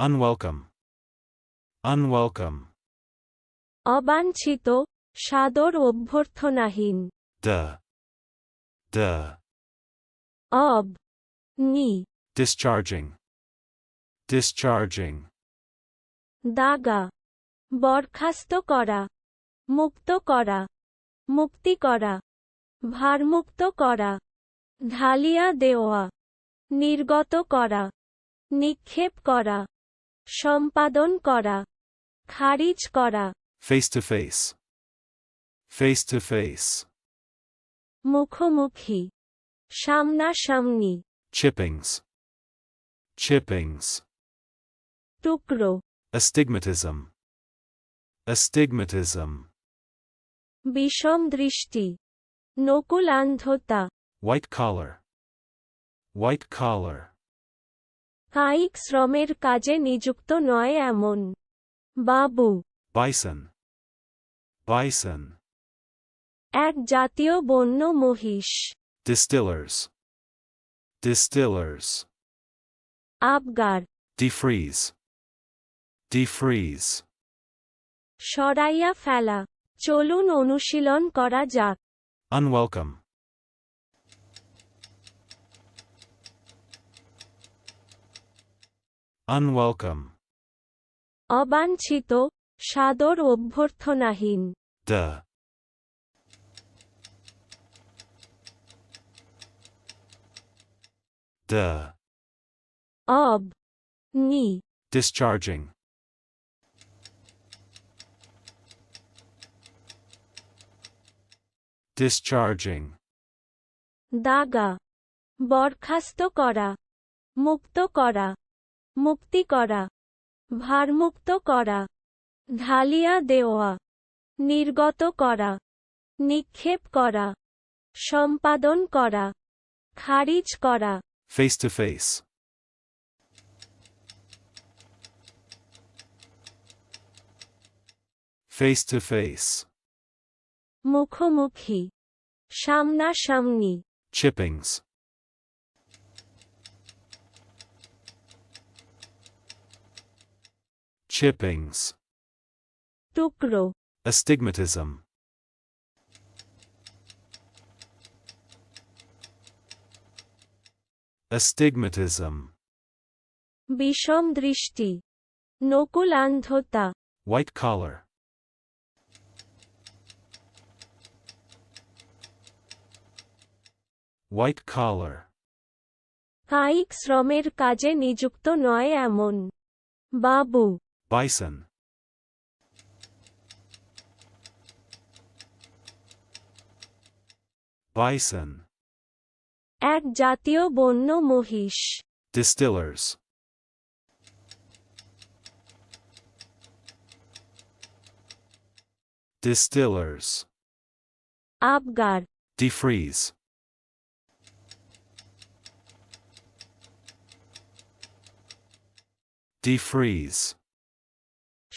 Unwelcome. Unwelcome. অবাঞ্ছিত সাদর অভ্যর্থনাহীন Duh. Duh. অব নি Discharging. Discharging. দাগা বরখাস্ত করা মুক্ত করা মুক্তি করা ভারমুক্ত করা ঢালিয়া দেওয়া নির্গত করা নিক্ষেপ করা সম্পাদন করা খারিজ করা face to face face to face মুখোমুখি সামনাসামনি চিপিংস চিপিংস টুকরো অ্যাস্টিগমেটিজম অ্যাস্টিগমেটিজম বিষম দৃষ্টি নকুল অন্ধতা হোয়াইট কালার হোয়াইট কালার কায়িক শ্রমের কাজে নিযুক্ত নয় এমন। বাবু। বাইসন বাইসন এক জাতীয় বন্য মহিষ। ডিস্টিলার্স ডিস্টিলার্স আবগার। ডিফ্রিজ ডিফ্রিজ সরাইয়া ফেলা। চলুন অনুশীলন করা যাক। Unwelcome Unwelcome. অবাঞ্ছিত সাদর অভ্যর্থনাহীন. অব নি Discharging. Discharging. দাগা বরখাস্ত করা মুক্ত করা মুক্তি করা। ভারমুক্ত করা। ঢালিয়া দেওয়া। নির্গত করা। নিক্ষেপ করা। সম্পাদন করা। খারিজ করা। Face to face face to face মুখোমুখি। সামনাসামনি। Chippings. Chippings. টুকরো Astigmatism. Astigmatism. বিষম দৃষ্টি নকুলান্ধতা White collar. White collar. কায়িক শ্রমের কাজে নিযুক্ত নয় এমন বাবু Bison. Bison. এক জাতীয় বন্য মহিষ Distillers. Distillers. আবগার Defreeze. Defreeze.